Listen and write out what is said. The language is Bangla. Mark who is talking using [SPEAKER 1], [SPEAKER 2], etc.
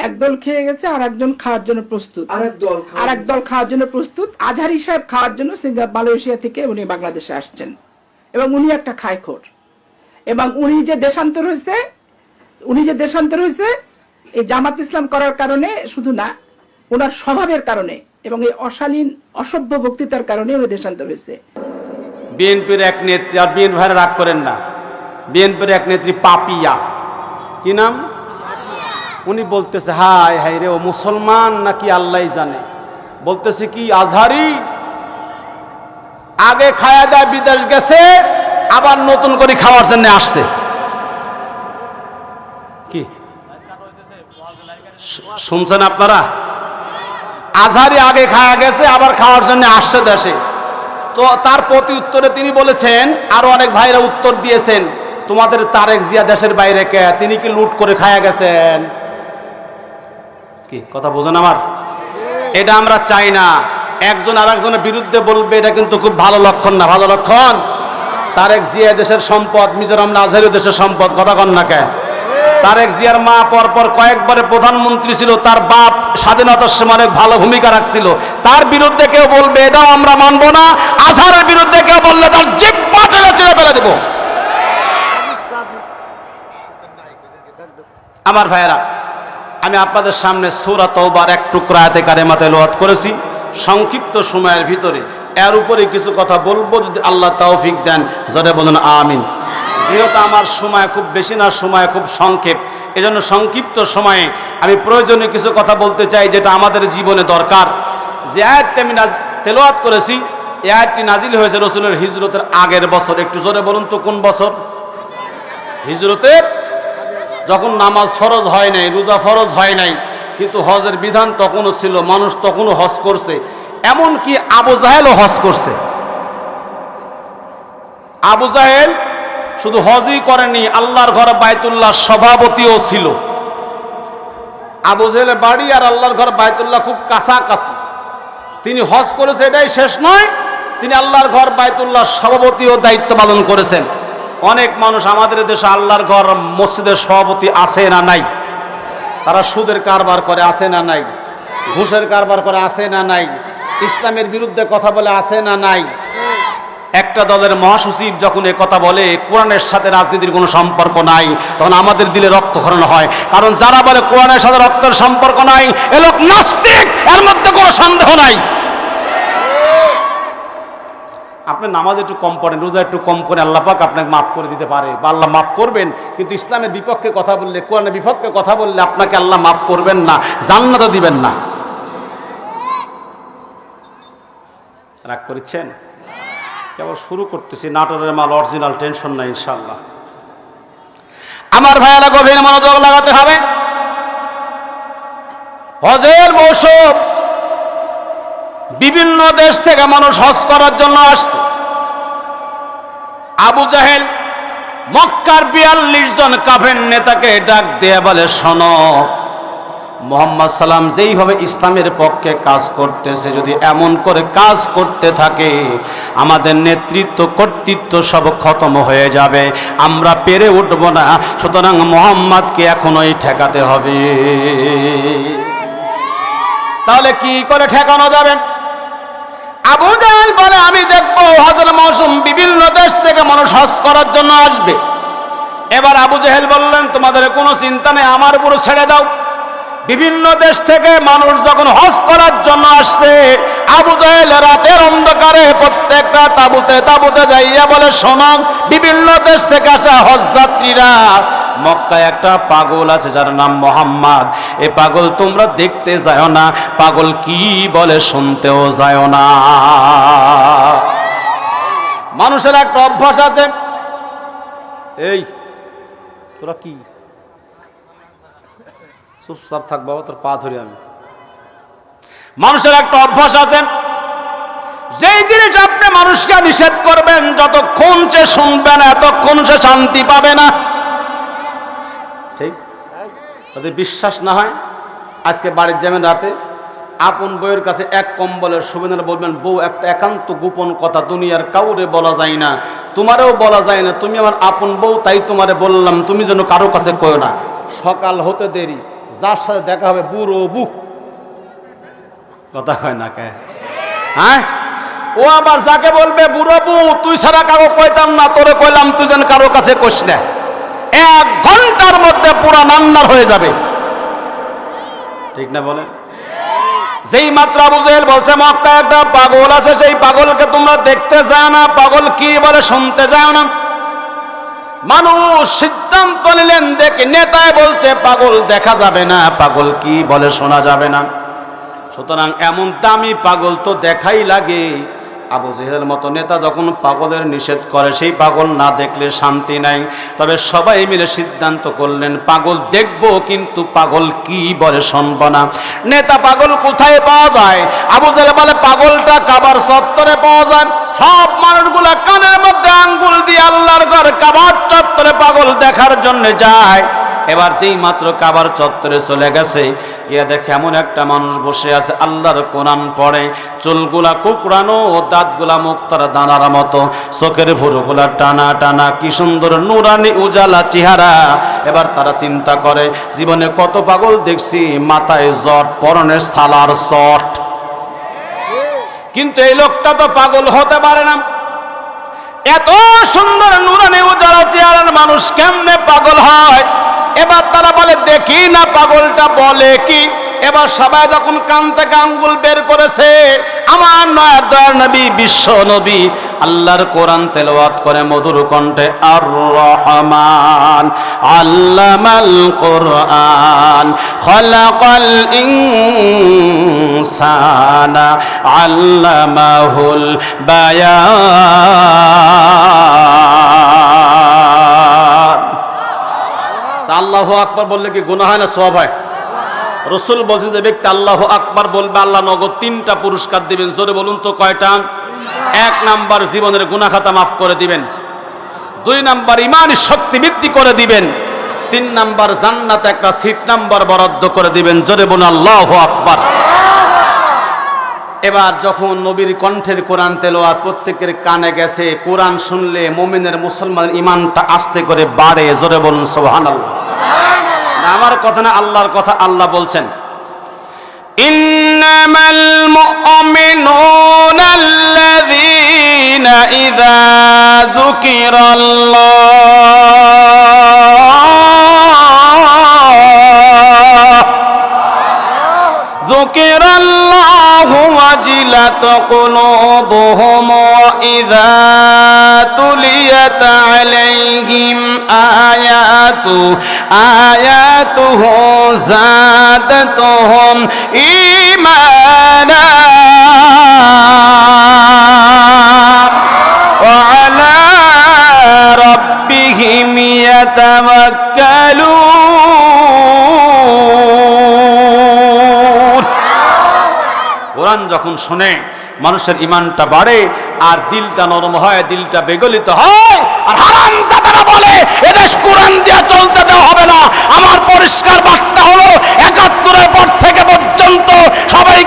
[SPEAKER 1] একদল খেয়ে গেছে আর একজন খাওয়ার জন্য প্রস্তুত।
[SPEAKER 2] আরেক দল
[SPEAKER 1] আর এক দল খাওয়ার জন্য প্রস্তুত। আজহারি সাহেব খাওয়ার জন্য সিঙ্গা- মালয়েশিয়া থেকে উনি বাংলাদেশে আসছেন। এবং উনি একটা খায়খোর এবং উনি যে দেশান্তর হয়েছে উনি যে দেশান্তর হয়েছে এই জামাত ইসলাম করার কারণে শুধু না ওনার স্বভাবের কারণে এবং এই অশালীন অসভ্য বক্তৃতার কারণে উনি দেশান্তর হয়েছে।
[SPEAKER 3] বিএনপির এক নেত্রী আর বিএনপি ভাইরা রাগ করেন না। বিএনপির এক নেত্রী পাপিয়া। কি নাম? উনি বলতেছে, হায় হাই রে, ও মুসলমান নাকি আল্লাহ জানে? বলতেছে কি, আজহারি, আগে খায়া দেয় বিদেশ গেছে, আবার নতুন করে খাওয়ার জন্য আসছে। কি? শুনছেন আপনারা? আজহারি আগে খায়া গেছে, আবার খাওয়ার জন্য আসছে দেশে। তো তার প্রতি উত্তরে তিনি বলেছেন, আরও অনেক ভাইরা উত্তর দিয়েছেন, তোমাদের তারেক জিয়া দেশের বাইরে কে? তিনি কি লুট করে খায়া গেছেন? কি? কথা বোঝেন আমার? এটা আমরা চাই না। একজন আর একজনের বিরুদ্ধে বলবে, এটা কিন্তু খুব ভালো লক্ষণ না। ভালো লক্ষণ? তারেক জিয়া দেশের সম্পদ, মিজোরাম নাজারিও দেশের সম্পদ, কথা কন না কে তারেক জিয়ার মা পরপর কয়েকবারে প্রধানমন্ত্রী ছিল, তার বাপ স্বাধীনতার সময় অনেক ভালো ভূমিকা রাখছিল। তার বিরুদ্ধে কেউ বলবে, এটাও আমরা মানবো না। আজহারের বিরুদ্ধে কেউ বললে, তার জিব্বা টেনে ছেড়ে ফেলে দেবো। আমার ভাইয়েরা আমি আপনাদের সামনে সুরা তওবার এক টুকরা আয়াতে কারেমাতে লোয়াত করেছি। সংক্ষিপ্ত সময়ের ভিতরে এর উপরে কিছু কথা বলব যদি আল্লাহ তৌফিক দেন। জরে বলুন, আমিন। যেহেতু আমার সময় খুব বেশি না, সময় খুব সংক্ষেপ, এজন্য সংক্ষিপ্ত সময়ে আমি প্রয়োজনীয় কিছু কথা বলতে চাই যেটা আমাদের জীবনে দরকার। যে আয়াতটি আমি তেলাওয়াত করেছি, এই আয়াতটি নাজিল হয়েছে রসুলের হিজরতের আগের বছর। একটু জোরে বলুন তো, কোন বছর? হিজরতের যখন নামাজ ফরজ হয় নাই, রোজা ফরজ হয় নাই, কিন্তু হজের বিধান তখনও ছিল, মানুষ তখনও হজ করছে। এমন কি আবু জাহেলও হজ করছে। আবু জাহেল শুধু হজই করেনি, আল্লাহর ঘর বায়তুল্লাহ সভাপতিও ছিল। আবু জাহেলের বাড়ি আর আল্লাহর ঘর বায়তুল্লাহ খুব কাছাকাছি। তিনি হজ করেছে, এটাই শেষ নয়, তিনি আল্লাহর ঘর বায়তুল্লাহ সভাপতিও দায়িত্ব পালন করেছেন। অনেক মানুষ আমাদের দেশে আল্লাহর ঘর, মসজিদের সভাপতি আছে না নাই? তারা সুদের কারবার করে, আছে না নাই? ঘুষের কারবার করে, আছে না নাই? ইসলামের বিরুদ্ধে কথা বলে, আছে না নাই? একটা দলের মহাসচিব যখন এ কথা বলে, কোরআনের সাথে রাজনীতির কোনো সম্পর্ক নাই, তখন আমাদের দিলে রক্তক্ষরণ হয়। কারণ যারা বলে কোরআনের সাথে রক্তের সম্পর্ক নাই, এ লোক নাস্তিক, এর মধ্যে কোনো সন্দেহ নাই। আপনি নামাজ একটু কম পড়েন, রোজা একটু কম করে আল্লাহ পাক আপনাকে মাফ করে দিতে পারে বা আল্লাহ মাফ করবেন। কিন্তু ইসলামের বিপক্ষে কথা বললে কোরআনের বিপক্ষে কথা বললে আপনাকে আল্লাহ মাফ করবেন না, জান্নাতও দিবেন না। রাগ করেছেন? কেবল শুরু করতেছি, নাটোরের মাল অরিজিনাল টেনশন নাই ইনশাল্লাহ আমার ভাইয়ারা গভীর মনোযোগ লাগাতে হবে। হজের মৌসুম বিভিন্ন দেশ থেকে মানুষ হজ করার জন্য আসছে। আবু জাহেল মক্কার বিয়াল্লিশ জন কাফের নেতাকে ডাক দিয়ে বলে, শোনো, মোহাম্মদ সালাম যেইভাবে ইসলামের পক্ষে কাজ করতেছে, যদি এমন করে কাজ করতে থাকে, আমাদের নেতৃত্ব, কর্তৃত্ব সব খতম হয়ে যাবে, আমরা পেরে উঠব না, সুতরাং মোহাম্মদকে এখনই ঠেকাতে হবে। তাহলে কি করে ঠেকানো যাবে? আবু জাহেল বলে, আমি দেখব হজর মৌসুম বিভিন্ন দেশ থেকে মানুষ হজ করার জন্য আসবে। এবার আবু জাহেল বললেন, তোমাদের কোনো চিন্তা নেই, আমার উপর ছেড়ে দাও। বিভিন্ন দেশ থেকে মানুষ যখন হজ করার জন্য আসছে, আবু জাহেল রাতের অন্ধকারে প্রত্যেকটা তাবুতে তাবুতে যাইয়া বলে, শোনো, বিভিন্ন দেশ থেকে আসা হজ যাত্রীরা মক্কায় একটা পাগল আছে যার নাম মোহাম্মদ। এ পাগল তোমরা দেখতে যাও না, পাগল কি বলে শুনতেও যাও না। মানুষের একটা অভ্যাস আছে। এই, তোরা কি? চুপচাপ থাক বাবা, তোর পা ধরি আমি। মানুষের একটা অভ্যাস আছে। যেই জিনিস আপনি মানুষকে নিষেধ করবেন, যতক্ষণ সে শুনবে না, এতক্ষণ সে শান্তি পাবে না। যদি বিশ্বাস না হয়, আজকে বাড়ির যাবেন রাতে আপন বউয়ের কাছে এক কম্বলের সুবিধা বলবেন, বউ, একটা একান্ত গোপন কথা দুনিয়ার কাউরে বলা যায় না। তোমারেও বলা যায় না, তুমি আমার আপন বউ, তাই তোমারে বললাম, তুমি যেন কারও কাছে কয়ো না। সকাল হতে দেরি, যার সাথে দেখা হবে বুড়ো বু কথা কয় না কে? হ্যাঁ? ও আবার যাকে বলবে, বুড়ো বু তুই ছাড়া কারও কইতাম না, তোরে কইলাম, তুই যেন কারও কাছে কইস না। এক ঘণ্টার মধ্যে পুরা নান্নার হয়ে যাবে। ঠিক না বলে? যেই মাত্রা বুঝেল বলছে মক্কা একটা পাগল আছে, সেই পাগলকে তোমরা দেখতে যাও না। পাগল কি বলে শুনতে যাও না। মানুষ সিদ্ধান্ত নিলেন, দেখে নেতায় বলছে, পাগল দেখা যাবে না। পাগল কি বলে শোনা যাবে না। সুতরাং এমন দামি পাগল তো দেখাই লাগে। আবু জেহের মতো নেতা যখন পাগলের নিষেধ করে, সেই পাগল না দেখলে শান্তি নাই। তবে সবাই মিলে সিদ্ধান্ত করলেন, পাগল দেখব কিন্তু পাগল কি বলে শুনব না। নেতা পাগল কোথায় পাওয়া যায়? আবু জেহেল বলে, পাগলটা কাবার চত্বরে পাওয়া যায়। সব মানুষগুলা কানের মধ্যে আঙ্গুল দিয়ে আল্লাহর ঘর কাবার চত্বরে পাগল দেখার জন্য যায়। এবার যেই মাত্র কাবার চত্বরে চলে গেছে, গিয়া দেখে এমন একটা মানুষ বসে আছে, আল্লাহর কোরআন পড়ে, চুলগুলা কুকড়ানো ও দাঁতগুলা মুক্তার দানার মতো, চোখের ভুরুগুলা টানা টানা, কি সুন্দর নুরানি উজালা চেহারা। এবার তারা চিন্তা করে, জীবনে কত পাগল দেখছি, মাথায় জট, পরনে সালার চট। কিন্তু এই লোকটা তো পাগল হতে পারে না। এত সুন্দর নুরানি উজালা চেহারার মানুষ কেমনে পাগল হয়? এবার তারা বলে, দেখি না পাগলটা বলে কি? এবার সবাই যখন কান থেকে আঙ্গুল বের করেছে, আমার নয়ার দয়ার নবী, বিশ্ব নবী, আল্লাহর কোরআন তেলাওয়াত করে মধুর কণ্ঠে আর রহমান আল্লামাল কোরআন, খলাকাল ইনসানা, আল্লামাহুল বায়ান। আল্লাহ আকবর বললে কি গুনাহ হয় না সব হয়? রসুল বলছেন যে ব্যক্তি আল্লাহ আকবার বলবে, আল্লাহ নগদ তিনটা পুরস্কার দিবেন। জোরে বলুন তো কয়টা? এক নাম্বার জীবনের গুনাহ খাতা মাফ করে দিবেন। দুই নাম্বার ইমান শক্তি বৃদ্ধি করে দিবেন। তিন নাম্বার জান্নাতে একটা সিট নাম্বার বরাদ্দ করে দিবেন। জোরে বলুন আল্লাহ আকবর। এবার যখন নবীর কণ্ঠের কোরআন তেলোয়াত প্রত্যেকের কানে গেছে, কোরআন শুনলে মোমিনের মুসলমান ইমানটা আস্তে করে বাড়ে। জোরে বলুন সোহান আল্লাহ আমার কথা না আল্লাহর কথা আল্লাহ বলছেন। ইন্নামাল মুমিনুনা আল্লাযীনা ইযা যুকিরাল্লাহ। ذكر الله وجلت قلوبهم وإذا تليت عليهم آيات آياته زادتهم إيمانا وعلى ربهم يتوكلون কোরআন যখন শোনে, মানুষের ইমানটা বাড়ে আর দিলটা নরম হয়, দিলটা বেগলিত হয় আর হারাম যাদেরা বলে, এদেশ কোরআন দিয়ে চলতে দেওয়া হবে না। আমার পরিষ্কার বার্তা হলো, একাত্তরের পর থেকে পর্যন্ত সবাই